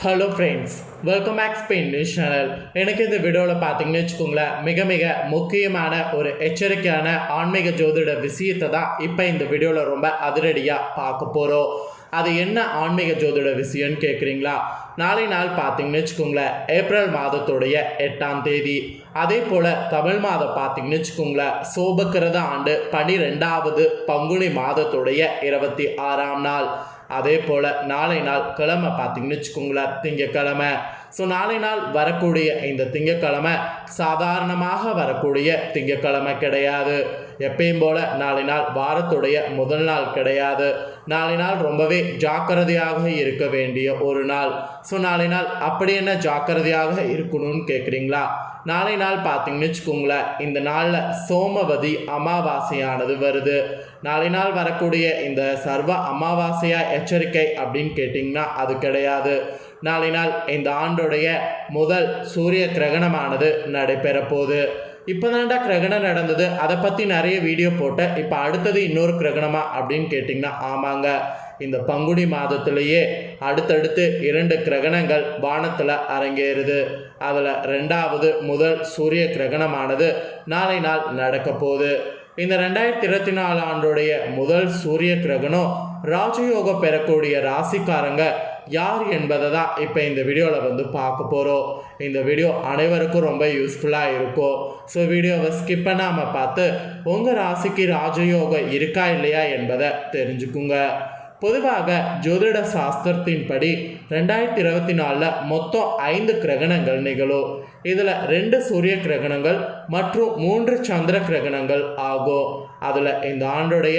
Hello friends welcome back Spain news channel எனக்கு இந்த வீடியோவில் பார்த்தீங்கன்னு வச்சுக்கோங்களேன் மிக மிக முக்கியமான ஒரு எச்சரிக்கையான ஆன்மீக ஜோதிட விஷயத்தை தான் இப்போ இந்த வீடியோவில் ரொம்ப அதிரடியாக பார்க்க போகிறோம் அது என்ன ஆன்மீக ஜோதிட விஷயம்னு கேட்குறீங்களா நாளை நாள் பார்த்தீங்கன்னு வச்சுக்கோங்களேன் ஏப்ரல் மாதத்துடைய எட்டாம் தேதி. அதே போல் தமிழ் மாதம் பார்த்தீங்கன்னு வச்சுக்கோங்களேன் சோபக்கிரத ஆண்டு பனிரெண்டாவது பங்குனி மாதத்துடைய இருபத்தி ஆறாம் நாள். அதே போல் நாளை நாள் கிழமை பார்த்தீங்கன்னு வச்சுக்கோங்களேன் திங்கக்கிழமை. ஸோ நாளை நாள் வரக்கூடிய இந்த திங்கக்கிழமை சாதாரணமாக வரக்கூடிய திங்கக்கிழமை கிடையாது. எப்பயும் போல் நாளை நாள் வாரத்துடைய முதல் நாள் கிடையாது. நாளை நாள் ரொம்பவே ஜாக்கிரதையாக இருக்க வேண்டிய ஒரு நாள். ஸோ நாளை நாள் அப்படி என்ன ஜாக்கிரதையாக இருக்கணும்னு கேட்குறீங்களா நாளை நாள் பார்த்தீங்கன்னு வச்சுக்கோங்களேன் இந்த நாளில் சோமவதி அமாவாசையானது வருது. நாளை நாள் வரக்கூடிய இந்த சர்வ அமாவாசையா எச்சரிக்கை அப்படின்னு கேட்டிங்கன்னா அது கிடையாது. நாளை நாள் இந்த ஆண்டுடைய முதல் சூரிய கிரகணமானது நடைபெற போகுது இப்போ தான்டா கிரகணம் நடந்தது. அதை பற்றி நிறைய வீடியோ போட்டேன். இப்போ அடுத்தது இன்னொரு கிரகணமா அப்படின்னு கேட்டிங்கன்னா ஆமாங்க. இந்த பங்குனி மாதத்திலேயே அடுத்தடுத்து இரண்டு கிரகணங்கள் வானத்தில் அரங்கேறுது. அதில் ரெண்டாவது முதல் சூரிய கிரகணமானது நாளை நாள் நடக்க போகுது. இந்த ரெண்டாயிரத்தி இருபத்தி நாலு ஆண்டுடைய முதல் சூரிய கிரகணம் ராஜயோகம் பெறக்கூடிய ராசிக்காரங்க யார் என்பதை தான் இப்போ இந்த வீடியோவில் வந்து பார்க்க போகிறோம் இந்த வீடியோ அனைவருக்கும் ரொம்ப யூஸ்ஃபுல்லாக இருக்கும். ஸோ வீடியோவை ஸ்கிப் பண்ணாமல் பார்த்து உங்கள் ராசிக்கு ராஜயோகம் இருக்கா இல்லையா என்பதை தெரிஞ்சுக்குங்க. பொதுவாக ஜோதிட சாஸ்திரத்தின்படி ரெண்டாயிரத்தி இருபத்தி நாலில் மொத்தம் ஐந்து கிரகணங்கள் நிகழும். இதில் ரெண்டு சூரிய கிரகணங்கள் மற்றும் மூன்று சந்திர கிரகணங்கள் ஆகும். அதில் இந்த ஆண்டுடைய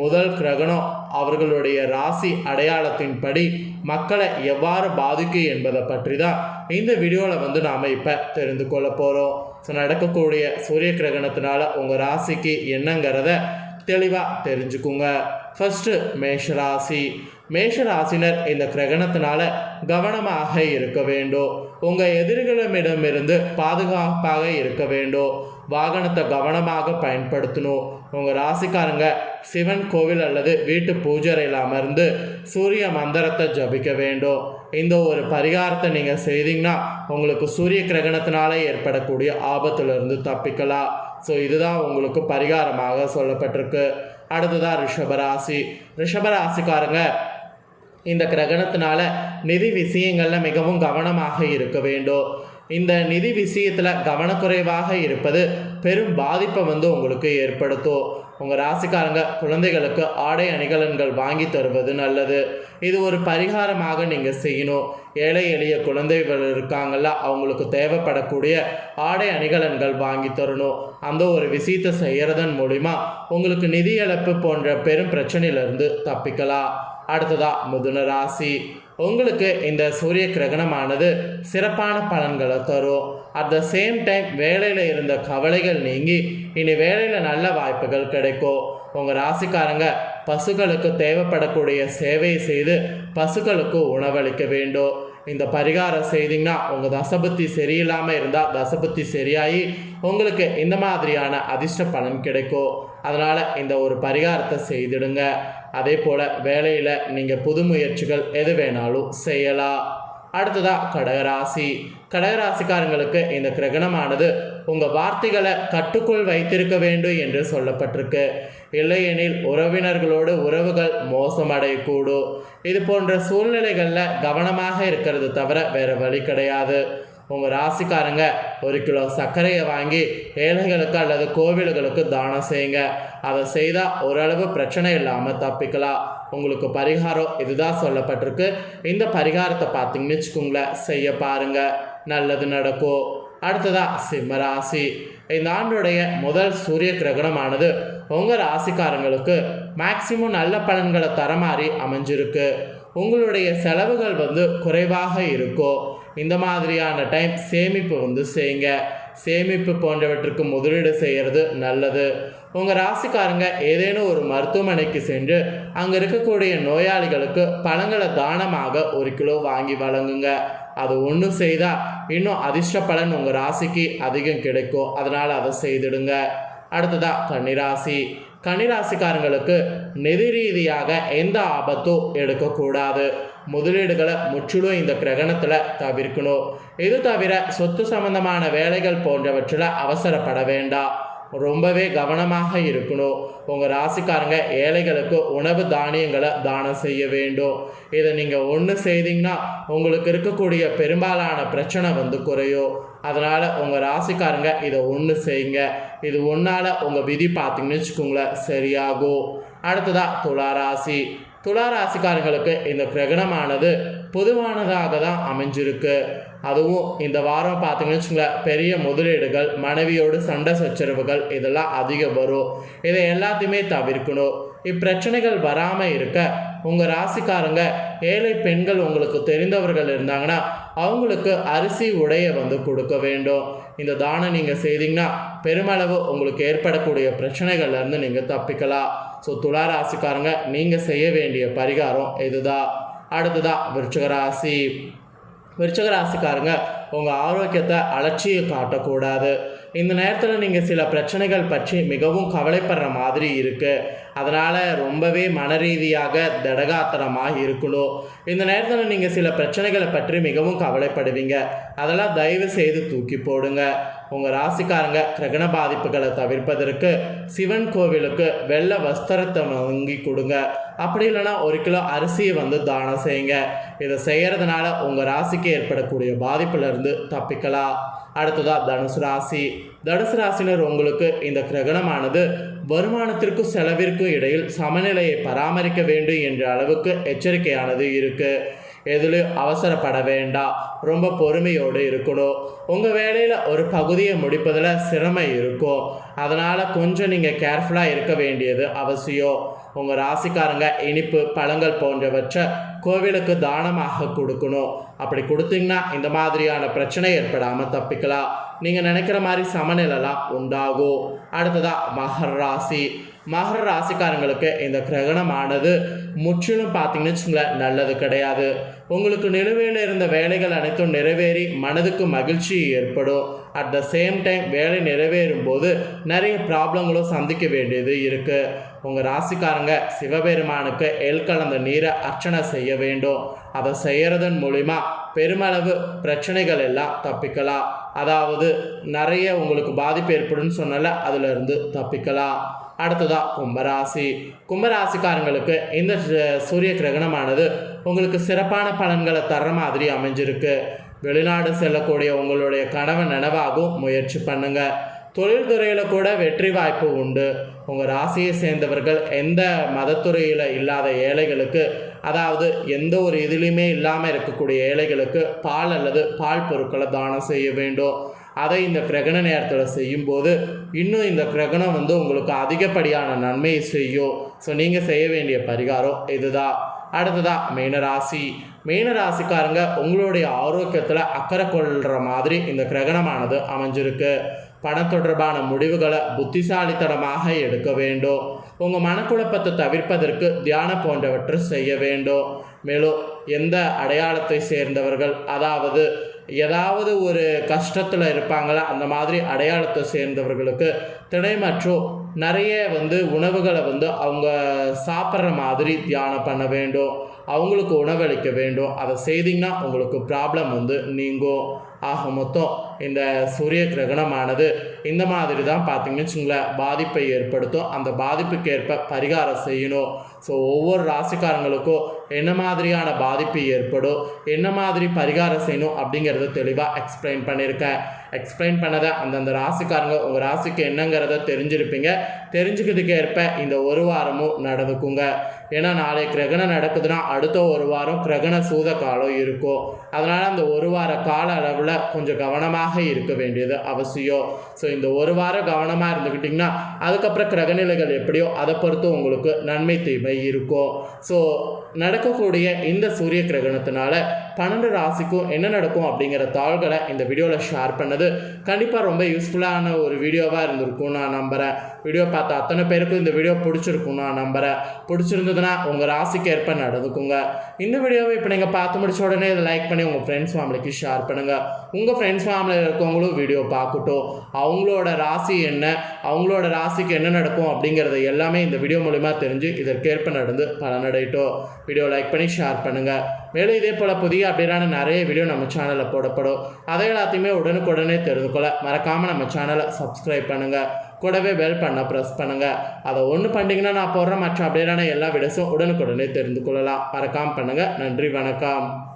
முதல் கிரகணம் அவர்களுடைய ராசி அடையாளத்தின்படி மக்களை எவ்வாறு பாதிக்கும் என்பதை பற்றி தான் இந்த வீடியோவில் வந்து நாம் இப்போ தெரிந்து கொள்ள போகிறோம் ஸோ நடக்கக்கூடிய சூரிய கிரகணத்தினால உங்கள் ராசிக்கு என்னங்கிறத தெளிவாக தெரிஞ்சுக்குங்க. ஃபஸ்ட்டு மேஷராசி. மேஷராசினர் இந்த கிரகணத்தினால கவனமாக இருக்க வேண்டும். உங்கள் எதிரிகளிடமிருந்து பாதுகாப்பாக இருக்க வேண்டும். வாகனத்தை கவனமாக பயன்படுத்தணும். உங்கள் ராசிக்காரங்க சிவன் கோவில் அல்லது வீட்டு பூஜரையில் அமர்ந்து சூரிய மந்திரத்தை ஜபிக்க வேண்டும். இந்த ஒரு பரிகாரத்தை நீங்கள் செய்தீங்கன்னா உங்களுக்கு சூரிய கிரகணத்தினால ஏற்படக்கூடிய ஆபத்துலேருந்து தப்பிக்கலாம். ஸோ இதுதான் உங்களுக்கு பரிகாரமாக சொல்லப்பட்டிருக்கு. அடுத்ததான் ரிஷபராசி. ரிஷபராசிக்காரங்க இந்த கிரகணத்தினால நிதி விஷயங்களில் மிகவும் கவனமாக இருக்க வேண்டும். இந்த நிதி விஷயத்தில் கவனக்குறைவாக இருப்பது பெரும் பாதிப்பை வந்து உங்களுக்கு ஏற்படுத்தும். உங்கள் ராசிக்காரங்க குழந்தைகளுக்கு ஆடை அணிகலன்கள் வாங்கி தருவது நல்லது. இது ஒரு பரிகாரமாக நீங்கள் செய்யணும். ஏழை எளிய குழந்தைகள் இருக்காங்கள்ல அவங்களுக்கு தேவைப்படக்கூடிய ஆடை அணிகலன்கள் வாங்கி தரணும். அந்த ஒரு விஷயத்தை செய்கிறதன் மூலிமா உங்களுக்கு நிதி இழப்பு போன்ற பெரும் பிரச்சனையிலிருந்து தப்பிக்கலாம். அடுத்ததா மிதுன ராசி. உங்களுக்கு இந்த சூரிய கிரகணமானது சிறப்பான பலன்களை தரும். அட் த சேம் டைம் வேலையில் இருந்த கவலைகள் நீங்கி இனி வேலையில் நல்ல வாய்ப்புகள் கிடைக்கும். உங்கள் ராசிக்காரங்க பசுக்களுக்கு தேவைப்படக்கூடிய சேவையை செய்து பசுக்களுக்கு உணவளிக்க வேண்டும். இந்த பரிகாரம் செய்தீங்கன்னா உங்கள் தசபத்தி சரியில்லாமல் இருந்தால் தசபத்தி சரியாகி உங்களுக்கு இந்த மாதிரியான அதிர்ஷ்ட பலன் கிடைக்கும். அதனால் இந்த ஒரு பரிகாரத்தை செய்திடுங்க. அதே போல் வேலையில் நீங்கள் புது முயற்சிகள் எது வேணாலும் செய்யலாம். அடுத்ததாக கடகராசி. கடகராசிக்காரங்களுக்கு இந்த கிரகணமானது உங்கள் வார்த்தைகளை கட்டுக்குள் வைத்திருக்க வேண்டும் என்று சொல்லப்பட்டிருக்கு. இல்லையெனில் உறவினர்களோடு உறவுகள் மோசமடையக்கூடும். இது போன்ற சூழ்நிலைகளில் கவனமாக இருக்கிறது தவிர வேறு வழி கிடையாது. உங்கள் ராசிக்காரங்க ஒரு கிலோ சர்க்கரையை வாங்கி ஏழைகளுக்கு அல்லது கோவில்களுக்கு தானம் செய்யுங்க. அதை செய்தால் ஓரளவு பிரச்சனை இல்லாமல் தப்பிக்கலாம். உங்களுக்கு பரிகாரம் இதுதான் சொல்லப்பட்டிருக்கு. இந்த பரிகாரத்தை பார்த்தீங்கன்னு வச்சுக்கோங்களேன். செய்ய பாருங்கள் நல்லது நடக்கும். அடுத்ததாக சிம்ம ராசி. இந்த ஆண்டுடைய முதல் சூரிய கிரகணமானது உங்கள் ராசிக்காரங்களுக்கு மேக்சிமம் நல்ல பலன்களை தர மாதிரி அமைஞ்சிருக்கு. உங்களுடைய செலவுகள் வந்து குறைவாக இருக்கும் இந்த மாதிரியான டைம் சேமிப்பு வந்து செய்யுங்க. சேமிப்பு போன்றவற்றுக்கு முதலீடு செய்கிறது நல்லது. உங்கள் ராசிக்காரங்க ஏதேனும் ஒரு மருத்துவமனைக்கு சென்று அங்கே இருக்கக்கூடிய நோயாளிகளுக்கு பழங்களை தானமாக ஒரு கிலோ வாங்கி வழங்குங்க. அது ஒன்று செய்தால் இன்னும் அதிர்ஷ்ட பலன் உங்கள் ராசிக்கு அதிகம் கிடைக்கும். அதனால் அதை செய்திடுங்க. அடுத்ததாக கன்னிராசி. கன்னிராசிக்காரங்களுக்கு நிதி ரீதியாக எந்த ஆபத்தும் எடுக்கக்கூடாது. முதலீடுகளை முற்றிலும் இந்த கிரகணத்தில் தவிர்க்கணும். இது தவிர சொத்து சம்பந்தமான வேலைகள் போன்றவற்றில் அவசரப்பட வேண்டாம். ரொம்பவே கவனமாக இருக்கணும். உங்கள் ராசிக்காரங்க ஏழைகளுக்கு உணவு தானியங்களை தானம் செய்ய வேண்டும். இதை நீங்கள் ஒன்று செய்தீங்கன்னா உங்களுக்கு இருக்கக்கூடிய பெரும்பாலான பிரச்சனை வந்து குறையும். அதனால் உங்கள் ராசிக்காரங்க இதை ஒன்று செய்யுங்க. இது ஒன்றால் உங்கள் விதி பார்த்தீங்கன்னு வச்சுக்கோங்களேன் சரியாகும். அடுத்ததாக துலா ராசி துலா ராசிக்காரங்களுக்கு இந்த கிரகணமானது பொதுவானதாக தான் அமைஞ்சிருக்கு. அதுவும் இந்த வாரம் பார்த்தீங்கன்னு வச்சுங்களேன் பெரிய முதலீடுகள் மனைவியோடு சண்டை சச்சரவுகள் இதெல்லாம் அதிகம் வரும். இதை எல்லாத்தையுமே தவிர்க்கணும். இப்பிரச்சனைகள் வராமல் இருக்க உங்கள் ராசிக்காரங்க ஏழை பெண்கள் உங்களுக்கு தெரிந்தவர்கள் இருந்தாங்கன்னா அவங்களுக்கு அரிசி உடையை வந்து கொடுக்க வேண்டும். இந்த தானம் நீங்கள் செய்தீங்கன்னா பெருமளவு உங்களுக்கு ஏற்படக்கூடிய பிரச்சனைகள்லேருந்து நீங்கள் தப்பிக்கலாம். ஸோ துளாராசிக்காரங்க நீங்கள் செய்ய வேண்டிய பரிகாரம் இதுதான். அடுத்ததான் விருச்சகராசி விருச்சகராசிக்காரங்க உங்கள் ஆரோக்கியத்தை அலட்சிய காட்டக்கூடாது. இந்த நேரத்தில் நீங்கள் சில பிரச்சனைகள் பற்றி மிகவும் கவலைப்படுற மாதிரி இருக்குது அதனால் ரொம்பவே மன ரீதியாக திடகாத்திரமாக இருக்கணும். இந்த நேரத்தில் நீங்கள் சில பிரச்சனைகளை பற்றி மிகவும் கவலைப்படுவீங்க. அதெல்லாம் தயவு செய்து தூக்கி போடுங்க. உங்கள் ராசிக்காரங்க கிரகண பாதிப்புகளை தவிர்ப்பதற்கு சிவன் கோவிலுக்கு வெள்ளை வஸ்திரத்தை வாங்கி கொடுங்க. அப்படி இல்லைன்னா ஒரு கிலோ அரிசியை வந்து தானம் செய்யுங்க. இதை செய்கிறதுனால உங்கள் ராசிக்கு ஏற்படக்கூடிய பாதிப்புலேருந்து தப்பிக்கலாம். அடுத்ததாக தனுசு ராசி. தனுசு ராசினர் உங்களுக்கு இந்த கிரகணமானது வருமானத்திற்கும் செலவிற்கும் இடையில் சமநிலையை பராமரிக்க வேண்டும் என்ற அளவுக்கு எச்சரிக்கையானது இருக்குது எதுலையும் அவசரப்பட வேண்டாம் ரொம்ப பொறுமையோடு இருக்கணும். உங்கள் வேலையில் ஒரு பகுதியை முடிப்பதில் சிரமம் இருக்கும். அதனால் கொஞ்சம் நீங்கள் கேர்ஃபுல்லாக இருக்க வேண்டியது அவசியம். உங்கள் ராசிக்காரங்க இனிப்பு பழங்கள் போன்றவற்றை கோவிலுக்கு தானமாக கொடுக்கணும். அப்படி கொடுத்தீங்கன்னா இந்த மாதிரியான பிரச்சனை ஏற்படாமல் தப்பிக்கலாம். நீங்கள் நினைக்கிற மாதிரி சமநிலைலாம் உண்டாகும். அடுத்ததாக மகர ராசி. மகர ராசிக்காரங்களுக்கு இந்த கிரகணமானது முற்றிலும் பார்த்தீங்கன்னு வச்சுங்களேன் நல்லது கிடையாது. உங்களுக்கு நிலுவையில் இருந்த வேலைகள் அனைத்தும் நிறைவேறி மனதுக்கு மகிழ்ச்சி ஏற்படும். அட் த சேம் டைம் வேலை நிறைவேறும் போது நிறைய ப்ராப்ளங்களும் சந்திக்க வேண்டியது இருக்குது உங்கள் ராசிக்காரங்க சிவபெருமானுக்கு எல் கலந்த நீரை அர்ச்சனை செய்ய வேண்டும். அதை செய்கிறதன் மூலிமா பெருமளவு பிரச்சனைகள் எல்லாம் தப்பிக்கலாம். அதாவது நிறைய உங்களுக்கு பாதிப்பு ஏற்படும் சொன்னால அதிலிருந்து தப்பிக்கலாம். அடுத்ததா கும்பராசி. கும்பராசிக்காரங்களுக்கு இந்த சூரிய கிரகணமானது உங்களுக்கு சிறப்பான பலன்களை தர்ற மாதிரி அமைஞ்சிருக்கு. வெளிநாடு செல்லக்கூடிய உங்களுடைய கனவு நனவாகும் முயற்சி பண்ணுங்க. தொழில்துறையில் கூட வெற்றி வாய்ப்பு உண்டு. உங்கள் ராசியை சேர்ந்தவர்கள் எந்த மதத்துறையில் இல்லாத ஏழைகளுக்கு அதாவது எந்த ஒரு இதுலேயுமே இல்லாமல் இருக்கக்கூடிய ஏழைகளுக்கு பால் அல்லது பால் பொருட்களை தானம் செய்ய வேண்டும். அதை இந்த கிரகண நேரத்தில் செய்யும்போது இன்னும் இந்த கிரகணம் வந்து உங்களுக்கு அதிகப்படியான நன்மையை செய்யும். ஸோ நீங்கள் செய்ய வேண்டிய பரிகாரம் இதுதான். அடுத்ததாக மீனராசி. மீனராசிக்காரங்க உங்களுடைய ஆரோக்கியத்தில் அக்கறை கொள்கிற மாதிரி இந்த கிரகணமானது அமைஞ்சிருக்கு. பண தொடர்பான முடிவுகளை புத்திசாலித்தனமாக எடுக்க வேண்டும். உங்கள் மனக்குழப்பத்தை தவிர்ப்பதற்கு தியானம் போன்றவற்றை செய்ய வேண்டும். மேலும் எந்த அடையாளத்தை சேர்ந்தவர்கள் அதாவது ஏதாவது ஒரு கஷ்டத்தில் இருப்பாங்களா? அந்த மாதிரி அடையாளத்தை சேர்ந்தவர்களுக்கு திணை மற்றும் நிறைய வந்து உணவுகளை வந்து அவங்க சாப்பிட்ற மாதிரி தியானம் பண்ண வேண்டும். அவங்களுக்கு உணவளிக்க வேண்டும். அதை செய்திங்கன்னா உங்களுக்கு ப்ராப்ளம் வந்து நீங்கும். ஆக மொத்தம் இந்த சூரிய கிரகணமானது இந்த மாதிரி தான் பார்த்தீங்கன்னு வச்சுங்களேன் பாதிப்பை ஏற்படுத்தும். அந்த பாதிப்புக்கு ஏற்ப பரிகாரம் செய்யணும். ஸோ ஒவ்வொரு ராசிக்காரங்களுக்கும் என்ன மாதிரியான பாதிப்பு ஏற்படும்? என்ன மாதிரி பரிகாரம் செய்யணும் அப்படிங்கிறத தெளிவாக எக்ஸ்பிளைன் பண்ணியிருக்கேன். எக்ஸ்பிளைன் பண்ணதை அந்தந்த ராசிக்காரங்க உங்கள் ராசிக்கு என்னங்கிறத தெரிஞ்சிருப்பீங்க. தெரிஞ்சுக்கிறதுக்கு ஏற்ப இந்த ஒரு வாரமும் நடந்துக்குங்க. ஏன்னா நாளை கிரகணம் நடக்குதுன்னா அடுத்த ஒரு வாரம் கிரகண சூத காலம் இருக்கும். அதனால் அந்த ஒரு வார கால அளவில் கொஞ்சம் கவனமாக இருக்க வேண்டியது அவசியம். ஸோ இந்த ஒரு வாரம் கவனமாக இருந்துக்கிட்டிங்கன்னா அதுக்கப்புறம் கிரகநிலைகள் எப்படியோ அதை பொறுத்து உங்களுக்கு நன்மை தீமை இருக்கும். ஸோ நடக்கக்கூடிய இந்த சூரிய கிரகணத்தினால பன்னெண்டு ராசிக்கும் என்ன நடக்கும் அப்படிங்கிற தாள்களை இந்த வீடியோவில் ஷேர் பண்ணது. கண்டிப்பாக ரொம்ப யூஸ்ஃபுல்லான ஒரு வீடியோவாக இருந்திருக்கும் நான் நம்புகிறேன் வீடியோ பார்த்த அத்தனை பேருக்கும் இந்த வீடியோ பிடிச்சிருக்கும் நான் நம்புகிறேன் பிடிச்சிருந்ததுன்னா உங்கள் ராசிக்கு ஏற்ப நடந்துக்குங்க. இந்த வீடியோவை இப்போ நீங்கள் பார்த்து முடிச்ச உடனே இதை லைக் பண்ணி உங்கள் ஃப்ரெண்ட்ஸ் ஃபேமிலிக்கு ஷேர் பண்ணுங்கள் உங்கள் ஃப்ரெண்ட்ஸ் ஃபேமிலியில் இருக்கவங்களும் வீடியோ பார்க்கட்டும். அவங்களோட ராசி என்ன? அவங்களோட ராசிக்கு என்ன நடக்கும் அப்படிங்கிறத எல்லாமே இந்த வீடியோ மூலிமா தெரிஞ்சு இதற்கேற்ப நடந்து பலனடையிட்டோம். வீடியோ லைக் பண்ணி ஷேர் பண்ணுங்கள் மேலும் இதே போல் புதிய அப்படியான நிறைய வீடியோ நம்ம சேனலில் போடப்படும். அதை எல்லாத்தையுமே உடனுக்குடனே தெரிந்து கொள்ள மறக்காமல் நம்ம சேனலை சப்ஸ்கிரைப் பண்ணுங்கள் கூடவே பெல் பண்ண ப்ரெஸ் பண்ணுங்கள் அதை ஒன்று பண்ணிங்கன்னா நான் போடுற மற்ற அப்படியான எல்லா வீடியோஸும் உடனுக்குடனே தெரிந்து கொள்ளலாம் மறக்காமல் பண்ணுங்கள் நன்றி வணக்கம்.